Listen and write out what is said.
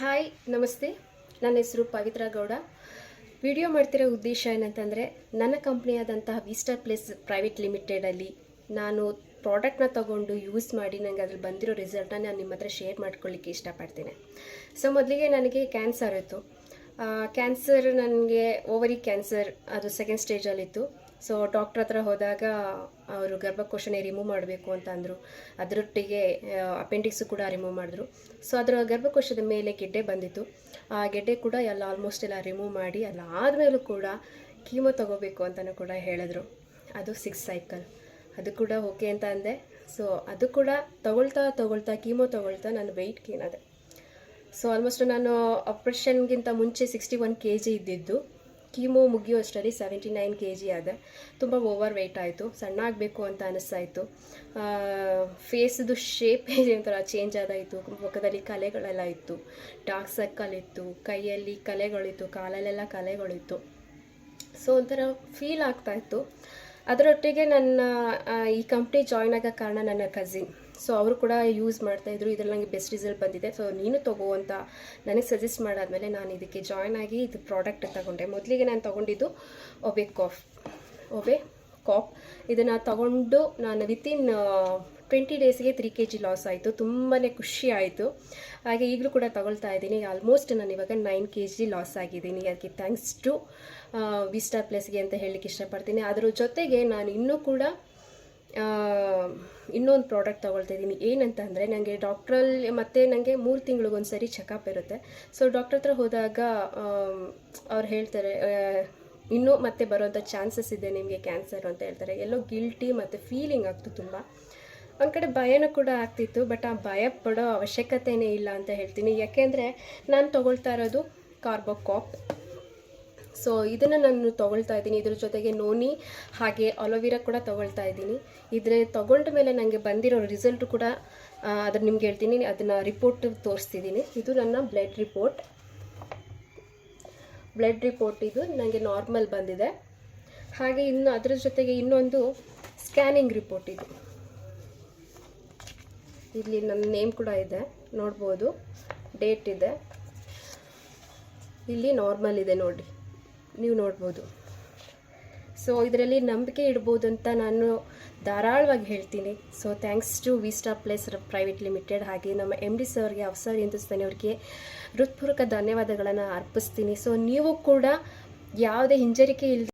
Hi, ನಮಸ್ತೆ. ನನ್ನ ಹೆಸರು ಪವಿತ್ರ ಗೌಡ. ವಿಡಿಯೋ ಮಾಡ್ತಿರೋ ಉದ್ದೇಶ ಏನಂತಂದರೆ, ನನ್ನ ಕಂಪ್ನಿಯಾದಂತಹ ವಿಸ್ಟಾರ್ ಪ್ಲೇಸ್ ಪ್ರೈವೇಟ್ ಲಿಮಿಟೆಡಲ್ಲಿ ನಾನು ಪ್ರಾಡಕ್ಟ್ನ ತಗೊಂಡು ಯೂಸ್ ಮಾಡಿ ನನಗೆ ಅದ್ರಲ್ಲಿ ಬಂದಿರೋ ರಿಸಲ್ಟನ್ನ ನಾನು ನಿಮ್ಮ ಹತ್ರ ಶೇರ್ ಮಾಡ್ಕೊಳ್ಳಿಕ್ಕೆ ಇಷ್ಟಪಡ್ತೀನಿ. ಸೊ ಮೊದಲಿಗೆ ನನಗೆ ಕ್ಯಾನ್ಸರ್ ಇತ್ತು. ಕ್ಯಾನ್ಸರ್ ನನಗೆ ಓವರಿ ಕ್ಯಾನ್ಸರ್ ಅದು ಸೆಕೆಂಡ್ ಸ್ಟೇಜಲ್ಲಿತ್ತು ಸೊ ಡಾಕ್ಟ್ರ್ ಹತ್ರ ಹೋದಾಗ ಅವರು ಗರ್ಭಕೋಶನೇ ರಿಮೂವ್ ಮಾಡಬೇಕು ಅಂತ ಅಂದರು. ಅದರೊಟ್ಟಿಗೆ ಅಪೆಂಡಿಕ್ಸು ಕೂಡ ರಿಮೂವ್ ಮಾಡಿದ್ರು. ಸೊ ಅದರ ಗರ್ಭಕೋಶದ ಮೇಲೆ ಗೆಡ್ಡೆ ಬಂದಿತ್ತು. ಆ ಗೆಡ್ಡೆ ಕೂಡ ಎಲ್ಲ ಆಲ್ಮೋಸ್ಟ್ ಎಲ್ಲ ರಿಮೂವ್ ಮಾಡಿ ಅಲ್ಲ ಆದಮೇಲೂ ಕೂಡ ಕೀಮೋ ತಗೋಬೇಕು ಅಂತಲೂ ಕೂಡ ಹೇಳಿದ್ರು. ಅದು ಸಿಕ್ಸ್ ಸೈಕಲ್ ಅದು ಕೂಡ ಓಕೆ ಅಂತ ಅಂದೆ. ಸೊ ಅದು ಕೂಡ ತಗೊಳ್ತಾ ತಗೊಳ್ತಾ ಕೀಮೋ ತಗೊಳ್ತಾ ನಾನು ವೆಯ್ಟ್ ಗೇನ್ ಸೊ ಆಲ್ಮೋಸ್ಟ್ ನಾನು ಆಪ್ರೇಷನ್ಗಿಂತ ಮುಂಚೆ ಸಿಕ್ಸ್ಟಿ ಒನ್ ಕೆ ಜಿ ಇದ್ದಿದ್ದು. ಕೀಮೋ ಮುಗಿಯೋ ಅಷ್ಟರಲ್ಲಿ ಸೆವೆಂಟಿ ನೈನ್ ಕೆ ಜಿ ಆದೆ. ತುಂಬ ಓವರ್ ವೆಯ್ಟ್ ಆಯಿತು. ಸಣ್ಣ ಆಗಬೇಕು ಅಂತ ಅನಿಸ್ತಾಯಿತ್ತು. ಫೇಸ್ದು ಶೇಪ್ ಒಂಥರ ಚೇಂಜ್ ಆದಾಯಿತು. ಮುಖದಲ್ಲಿ ಕಲೆಗಳೆಲ್ಲ ಇತ್ತು. ಡಾರ್ಕ್ ಸರ್ಕಲ್ ಇತ್ತು. ಕೈಯಲ್ಲಿ ಕಲೆಗಳಿತ್ತು. ಕಾಲಲ್ಲೆಲ್ಲ ಕಲೆಗಳಿತ್ತು. ಸೊ ಒಂಥರ ಫೀಲ್ ಆಗ್ತಾಯಿತ್ತು ಅದರೊಟ್ಟಿಗೆ ನನ್ನ ಈ ಕಂಪ್ನಿ ಜಾಯ್ನ್ ಆಗೋ ಕಾರಣ ನನ್ನ ಕಸಿನ್ ಸೊ ಅವರು ಕೂಡ ಯೂಸ್ ಮಾಡ್ತಾಯಿದ್ರು ಇದ್ರಲ್ಲಿ ನನಗೆ ಬೆಸ್ಟ್ ರಿಸಲ್ಟ್ ಬಂದಿದೆ. ಸೊ ನೀನು ತಗೋ ಅಂತ ನನಗೆ ಸಜೆಸ್ಟ್ ಮಾಡಾದ್ಮೇಲೆ ನಾನು ಇದಕ್ಕೆ ಜಾಯ್ನ್ ಆಗಿ ಇದು ಪ್ರಾಡಕ್ಟ್ ತಗೊಂಡೆ. ಮೊದಲಿಗೆ ನಾನು ತಗೊಂಡಿದ್ದು ಒಬೆ ಕಾಫ್ ಒಬೆ ಕಾಪ್ ಇದನ್ನು ತಗೊಂಡು ನಾನು ವಿತಿನ್ ಟ್ವೆಂಟಿ ಡೇಸ್ಗೆ ತ್ರೀ ಕೆ ಜಿ ಲಾಸ್ ಆಯಿತು. ತುಂಬಾ ಖುಷಿ ಆಯಿತು. ಹಾಗೆ ಈಗಲೂ ಕೂಡ ತಗೊಳ್ತಾ ಇದ್ದೀನಿ. ಆಲ್ಮೋಸ್ಟ್ ನಾನು ಇವಾಗ ನೈನ್ ಕೆ ಜಿ ಲಾಸ್ ಆಗಿದ್ದೀನಿ. ಅದಕ್ಕೆ ಥ್ಯಾಂಕ್ಸ್ ಟು ವಿಸ್ಟಾ ಪ್ಲೇಸ್ಗೆ ಅಂತ ಹೇಳಲಿಕ್ಕೆ ಇಷ್ಟಪಡ್ತೀನಿ. ಅದರ ಜೊತೆಗೆ ನಾನು ಇನ್ನೂ ಕೂಡ ಇನ್ನೊಂದು ಪ್ರಾಡಕ್ಟ್ ತೊಗೊಳ್ತಾ ಇದ್ದೀನಿ. ಏನಂತ ಅಂದರೆ ನನಗೆ ಡಾಕ್ಟ್ರಲ್ಲಿ ಮತ್ತು ನನಗೆ ಮೂರು ತಿಂಗಳಿಗೊಂದು ಸರಿ ಚೆಕಪ್ ಇರುತ್ತೆ. ಸೊ ಡಾಕ್ಟ್ರ್ ಹತ್ರ ಹೋದಾಗ ಅವ್ರು ಹೇಳ್ತಾರೆ ಇನ್ನೂ ಮತ್ತೆ ಬರೋಂಥ ಚಾನ್ಸಸ್ ಇದೆ ನಿಮಗೆ ಕ್ಯಾನ್ಸರ್ ಅಂತ ಹೇಳ್ತಾರೆ. ಎಲ್ಲೋ ಗಿಲ್ಟಿ ಮತ್ತು ಫೀಲಿಂಗ್ ಆಗ್ತು ತುಂಬ. ಒಂದು ಕಡೆ ಭಯನೂ ಕೂಡ ಆಗ್ತಿತ್ತು ಬಟ್ ಆ ಭಯ ಪಡೋ ಅವಶ್ಯಕತೆಯೇ ಇಲ್ಲ ಅಂತ ಹೇಳ್ತೀನಿ. ಯಾಕೆಂದರೆ ನಾನು ತೊಗೊಳ್ತಾ ಇರೋದು ಕಾರ್ಬೋಕಾಪ್ ಸೊ ಇದನ್ನು ನಾನು ತೊಗೊಳ್ತಾ ಇದ್ದೀನಿ. ಇದ್ರ ಜೊತೆಗೆ ನೋನಿ ಹಾಗೆ ಅಲೋವಿರಾ ಕೂಡ ತೊಗೊಳ್ತಾ ಇದ್ದೀನಿ. ಇದ್ರ ತೊಗೊಂಡ ಮೇಲೆ ನನಗೆ ಬಂದಿರೋ ರಿಸಲ್ಟು ಕೂಡ ಅದನ್ನು ನಿಮ್ಗೆ ಹೇಳ್ತೀನಿ. ಅದನ್ನು ರಿಪೋರ್ಟ್ ತೋರಿಸ್ತಿದ್ದೀನಿ. ಇದು ನನ್ನ ಬ್ಲಡ್ ರಿಪೋರ್ಟ್ ಬ್ಲಡ್ ರಿಪೋರ್ಟ್ ಇದು ನನಗೆ ನಾರ್ಮಲ್ ಬಂದಿದೆ. ಹಾಗೆ ಇನ್ನು ಅದರ ಜೊತೆಗೆ ಇನ್ನೊಂದು ಸ್ಕ್ಯಾನಿಂಗ್ ರಿಪೋರ್ಟ್ ಇದು. ಇಲ್ಲಿ ನನ್ನ ನೇಮ್ ಕೂಡ ಇದೆ, ನೋಡ್ಬೋದು. ಡೇಟ್ ಇದೆ. ಇಲ್ಲಿ ನಾರ್ಮಲ್ ಇದೆ ನೋಡಿ. ನೀವು ನೋಡ್ಬೋದು. ಸೊ ಇದರಲ್ಲಿ ನಂಬಿಕೆ ಇಡ್ಬೋದು ಅಂತ ನಾನು ಧಾರಾಳವಾಗಿ ಹೇಳ್ತೀನಿ. So thanks to Vista Place private limited ಹಾಗೆ ನಮ್ಮ ಎಂ ಡಿ ಸರ್ಗೆ ಅವಸರ್ ಹಿಂದೂಸ್ತಾನಿ ಅವ್ರಿಗೆ ಹೃತ್ಪೂರ್ವಕ ಧನ್ಯವಾದಗಳನ್ನು ಅರ್ಪಿಸ್ತೀನಿ. ಸೊ ನೀವು ಕೂಡ ಯಾವುದೇ ಹಿಂಜರಿಕೆ ಇಲ್ಲದೆ